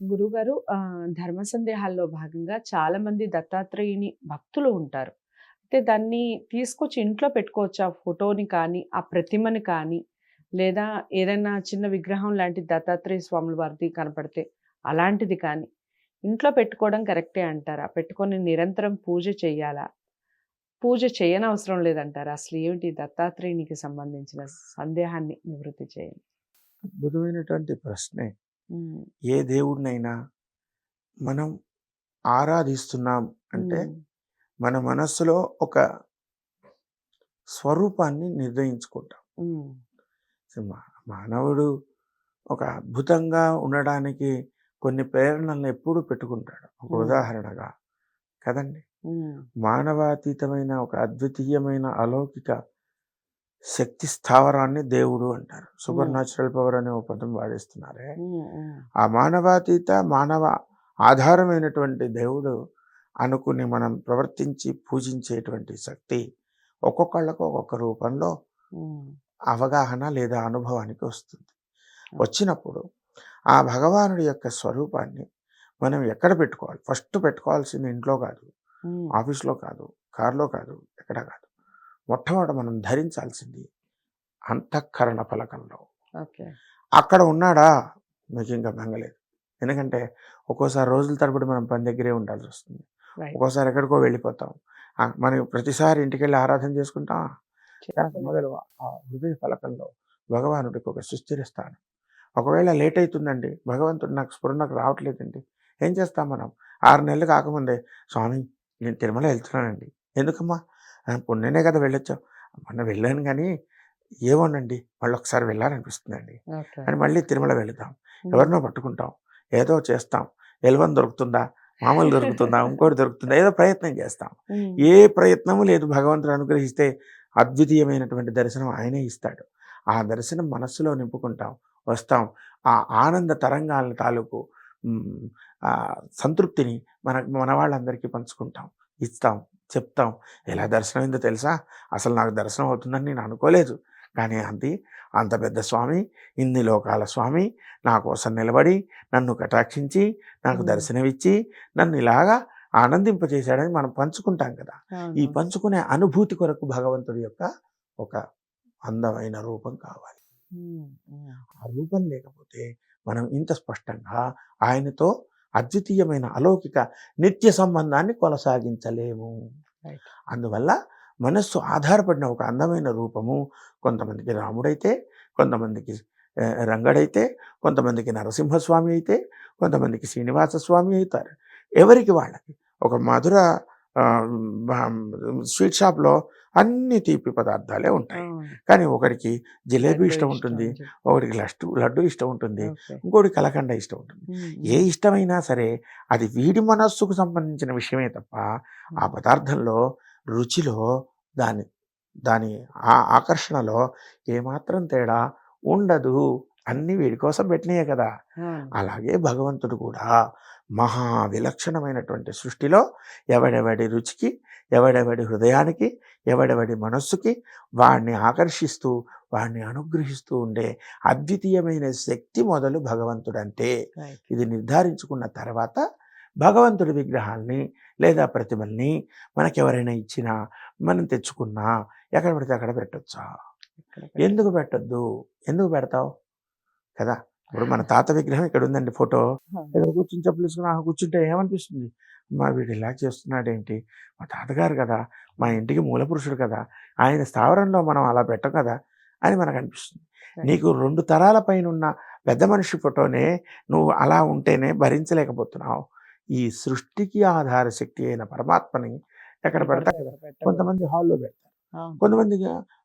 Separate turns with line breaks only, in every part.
గురుగారు ధర్మ సందేహాల్లో భాగంగా చాలామంది దత్తాత్రేయుని భక్తులు ఉంటారు. అయితే దాన్ని తీసుకొచ్చి ఇంట్లో పెట్టుకోవచ్చు ఆ ఫోటోని కానీ, ఆ ప్రతిమని కానీ, లేదా ఏదైనా చిన్న విగ్రహం లాంటి దత్తాత్రేయ స్వాముల వారిది కనపడితే అలాంటిది కానీ, ఇంట్లో పెట్టుకోవడం కరెక్టే అంటారా? పెట్టుకొని నిరంతరం పూజ చేయాలా పూజ చేయనవసరం లేదంటారా? అసలు ఏమిటి దత్తాత్రేయునికి సంబంధించిన సందేహాన్ని నివృత్తి చేయండి.
అద్భుతమైనటువంటి ప్రశ్నే. ఏ దేవుడినైనా మనం ఆరాధిస్తున్నాం అంటే. మన మనస్సులో ఒక స్వరూపాన్ని నిర్ణయించుకుంటాం. మానవుడు ఒక అద్భుతంగా ఉండడానికి కొన్ని ప్రేరణలను ఎప్పుడూ పెట్టుకుంటాడు. ఒక. ఉదాహరణగా కదండీ! మానవాతీతమైన ఒక అద్వితీయమైన అలౌకిక శక్తి స్థావరాన్ని దేవుడు అంటారు. సూపర్. న్యాచురల్ పవర్ అనే ఒక పదం వాడేస్తున్నారే. ఆ మానవాతీత మానవ ఆధారమైనటువంటి దేవుడు అనుకుని మనం ప్రవర్తించి పూజించేటువంటి శక్తి ఒక్కొక్కళ్ళకు ఒక్కొక్క రూపంలో. అవగాహన లేదా అనుభవానికి వస్తుంది. వచ్చినప్పుడు ఆ భగవానుడి యొక్క స్వరూపాన్ని మనం ఎక్కడ పెట్టుకోవాలి? ఫస్ట్ పెట్టుకోవాల్సింది ఇంట్లో కాదు. ఆఫీస్‌లో కాదు, కార్‌లో కాదు, ఎక్కడ కాదు. మొట్టమొదట మనం ధరించాల్సింది అంతఃకరణ ఫలకంలో. అక్కడ ఉన్నాడా మీకింక బెంగలేదు. ఎందుకంటే ఒక్కోసారి రోజుల తరబడి మనం పని దగ్గరే ఉండాల్సొస్తుంది.
రైట్.
ఒక్కోసారి ఎక్కడికో వెళ్ళిపోతాం. ఆహ్, మనం ప్రతిసారి ఇంటికెళ్ళి ఆరాధన చేసుకుంటామా? కనుక
చేసుకోలేదు.
మొదలు ఆ హృదయ ఫలకంలో భగవానుడికి ఒక సుస్థిర స్థానం. ఒకవేళ లేట్ అయితుందండి, భగవంతుడు నాకు స్ఫురణకు రావట్లేదండి. ఏం చేస్తాం మనం? 6 నెలలు కాకముందే స్వామి నేను తిరుమల వెళ్తున్నానండి. ఎందుకమ్మా? ఆ! మొన్ననే కదా వెళ్ళొచ్చాం. మొన్న వెళ్ళాను గానీ ఏమోనండి మళ్ళొకసారి వెళ్ళాలనిపిస్తుందండి.
ఓకే.
అని మళ్ళీ తిరుమల వెళుతాం.
హ్మ్.
ఎవరినో పట్టుకుంటాం. ఏదో చేస్తాం. ఎల్1 దొరుకుతుందా? మామూలు దొరుకుతుందా? ఇంకోటి దొరుకుతుందా? ఏదో ప్రయత్నం చేస్తాం. ఏ ప్రయత్నము లేదు భగవంతుడు అనుగ్రహిస్తే అద్వితీయమైనటువంటి దర్శనం ఆయనే ఇస్తాడు. ఆ దర్శనం మనస్సులో నింపుకుంటాం. వస్తాం. ఆ ఆనంద తరంగాల తాలూకు సంతృప్తిని మన మన వాళ్ళందరికీ పంచుకుంటాం. ఇస్తాం. చెప్తాం. ఎలా దర్శనం అయిందో తెలుసా? అసలు నాకు దర్శనం అవుతుందని నేను అనుకోలేదు. కానీ అంది అంత పెద్ద స్వామి, ఇన్ని లోకాల స్వామి నా కోసం నిలబడి, నన్ను కటాక్షించి, నాకు. దర్శనమిచ్చి, నన్ను ఇలాగా ఆనందింపజేశాడని మనం పంచుకుంటాం కదా! ఈ. పంచుకునే అనుభూతి కొరకు భగవంతుడి యొక్క ఒక అందమైన రూపం కావాలి. ఆ రూపం లేకపోతే మనం ఇంత స్పష్టంగా ఆయనతో అద్వితీయమైన అలౌకిక నిత్య సంబంధాన్ని కొనసాగించలేము. అందువల్ల మనస్సు ఆధారపడిన ఒక అందమైన రూపము కొంతమందికి రాముడైతే, కొంతమందికి రంగడైతే, కొంతమందికి నరసింహస్వామి అయితే, కొంతమందికి శ్రీనివాస స్వామి అయితారు. ఎవరికి వాళ్ళకి. ఒక మధుర స్వీట్ షాప్‌లో అన్ని తీపి పదార్థాలే ఉంటాయి. కానీ ఒకడికి జిలేబీ ఇష్టం ఉంటుంది. ఒకడికి లడ్డు లడ్డు ఇష్టం ఉంటుంది. ఇంకోడికి కలకండ ఇష్టం ఉంటుంది. ఏ. ఇష్టమైనా సరే అది వీడి మనస్సుకు సంబంధించిన విషయమే తప్ప ఆ. పదార్థంలో రుచిలో దాని దాని ఆ ఆకర్షణలో ఏమాత్రం తేడా ఉండదు. అన్నీ వీడి కోసం పెట్టినయే కదా! అలాగే భగవంతుడు కూడా మహా విలక్షణమైనటువంటి సృష్టిలో ఎవడెవడి రుచికి, ఎవడెవడి హృదయానికి, ఎవడెవడి మనస్సుకి వాడిని ఆకర్షిస్తూ, వాడిని అనుగ్రహిస్తూ ఉండే అద్వితీయమైన శక్తి మొదలు భగవంతుడంటే. ఇది నిర్ధారించుకున్న తర్వాత భగవంతుడి విగ్రహాల్ని లేదా ప్రతిమల్ని మనకెవరైనా ఇచ్చినా, మనం తెచ్చుకున్నా ఎక్కడ పడితే అక్కడ పెట్టొచ్చా? ఎందుకు పెట్టొద్దు? ఎందుకు పెడతావు? కదా! ఇప్పుడు మన తాత విగ్రహం ఇక్కడ ఉందండి ఫోటో. ఇక్కడ కూర్చొని చెప్పులేసుకొని ఆహా! కూర్చుంటే ఏమనిపిస్తుంది? అమ్మా! వీడు ఇలా చేస్తున్నాడేంటి? మా తాతగారు కదా! మా ఇంటికి మూలపురుషుడు కదా! ఆయన స్థావరంలో మనం అలా పెట్టం కదా! అని మనకనిపిస్తుంది.
రైట్.
నీకు 2 తరాల పైనున్న పెద్ద మనిషి ఫోటోనే నువ్వు అలా ఉంటేనే భరించలేకపోతున్నావు. ఈ సృష్టికి ఆధార శక్తి అయిన పరమాత్మని ఎక్కడ పెడతా. కొంతమంది హాల్‌లో పెడతారు.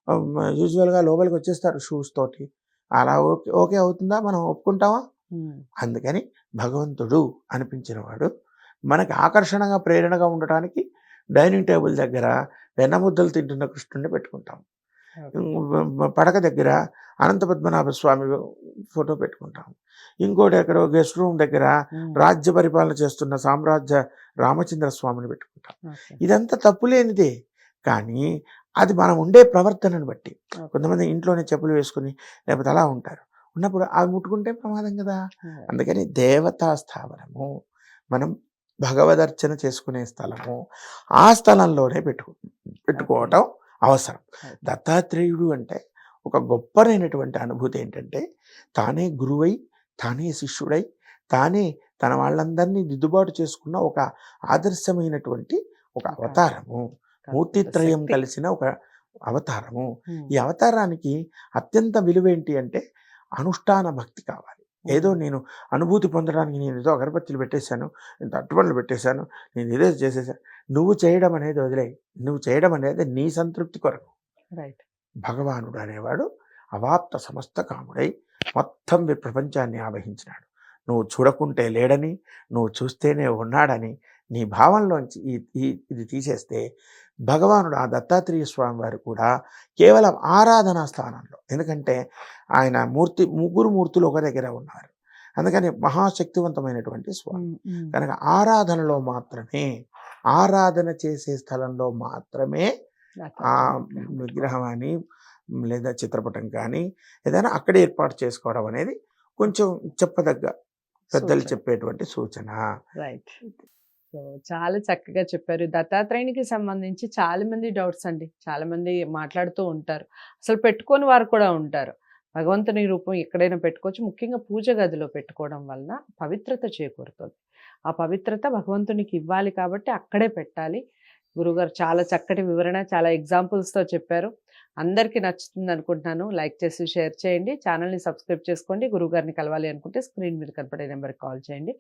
ఆహ్, యూజువల్‌గా లోపలికొచ్చేస్తారు షూస్ తోటి. అలా ఓకే ఓకే అవుతుందా? మనం ఒప్పుకుంటామా? అందుకని భగవంతుడు అనిపించిన వాడు మనకి ఆకర్షణగా, ప్రేరణగా ఉండటానికి డైనింగ్ టేబుల్ దగ్గర వెన్నముద్దలు తింటున్న కృష్ణుడిని పెట్టుకుంటాం. పడక దగ్గర అనంత పద్మనాభ స్వామి ఫోటో పెట్టుకుంటాం. ఇంకోటి ఎక్కడో గెస్ట్ రూమ్ దగ్గర. రాజ్య పరిపాలన చేస్తున్న సామ్రాజ్య రామచంద్ర స్వామిని పెట్టుకుంటాం. ఇదంతా తప్పులేనిదే. కానీ అది మనం ఉండే ప్రవర్తనను బట్టి. కొంతమంది ఇంట్లోనే చెప్పులు వేసుకొని లేకపోతే అలా ఉంటారు. ఉన్నప్పుడు అవి ముట్టుకుంటే ప్రమాదం కదా అందుకని దేవతా స్థావరము మనం భగవదర్చన చేసుకునే స్థలము ఆ స్థలంలోనే పెట్టు పెట్టుకోవటం అవసరం. దత్తాత్రేయుడు అంటే ఒక గొప్పనైనటువంటి అనుభూతి ఏంటంటే తానే గురువై తానే శిష్యుడై తానే తన వాళ్ళందరినీ దిద్దుబాటు చేసుకున్న ఒక ఆదర్శమైనటువంటి ఒక అవతారము మూర్తిత్రయం. కలిసిన ఒక అవతారము. ఈ అవతారానికి అత్యంత విలువ ఏంటి అంటే అనుష్ఠాన భక్తి కావాలి. ఏదో నేను అనుభూతి పొందడానికి నేను ఏదో అగరబత్తులు పెట్టేశాను ఇంత అట్టుబడులు పెట్టేశాను నేను ఏదో చేసేసాను నువ్వు చేయడం అనేది వదిలే నువ్వు చేయడం అనేది నీ సంతృప్తి కొరకు.
రైట్.
భగవానుడు అనేవాడు అవాప్త సమస్త కాముడై మొత్తం ప్రపంచాన్ని ఆవహించినాడు. నువ్వు చూడకుంటే లేడని నువ్వు చూస్తేనే ఉన్నాడని నీ భావంలోంచి ఈ ఇది తీసేస్తే భగవానుడు ఆ దత్తాత్రేయ స్వామి వారు కూడా కేవలం ఆరాధనా స్థానంలో. ఎందుకంటే ఆయన మూర్తి ముగ్గురు మూర్తులు ఒక దగ్గర ఉన్నారు. అందుకని మహాశక్తివంతమైనటువంటి స్వామి. కనుక ఆరాధనలో మాత్రమే ఆరాధన చేసే స్థలంలో మాత్రమే ఆ విగ్రహం అని లేదా చిత్రపటం కానీ ఏదైనా అక్కడే ఏర్పాటు చేసుకోవడం అనేది కొంచెం చెప్పదగ్గ పెద్దలు. చెప్పేటువంటి సూచన.
రైట్ సో చాలా చక్కగా చెప్పారు. దత్తాత్రేయునికి సంబంధించి చాలా మంది డౌట్స్ అండి. చాలా మంది మాట్లాడుతూ ఉంటారు. అసలు పెట్టుకొని వారు కూడా ఉంటారు. భగవంతుని రూపం ఎక్కడైనా పెట్టుకోవచ్చు. ముఖ్యంగా పూజ గదిలో పెట్టుకోవడం వలన పవిత్రత చేకూరుతుంది. ఆ పవిత్రత భగవంతునికి ఇవ్వాలి కాబట్టి అక్కడే పెట్టాలి. గురుగారు చాలా చక్కటి వివరణ చాలా ఎగ్జాంపుల్స్తో చెప్పారు. అందరికీ నచ్చుతుంది అనుకుంటున్నాను. లైక్ చేసి షేర్ చేయండి. ఛానల్ని సబ్స్క్రైబ్ చేసుకోండి. గురువుగారిని కలవాలి అనుకుంటే స్క్రీన్ మీద కనపడే నెంబర్కి కాల్ చేయండి.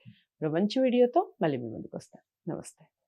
మంచి వీడియోతో మళ్ళీ మీ ముందుకు వస్తాను. నమస్తే.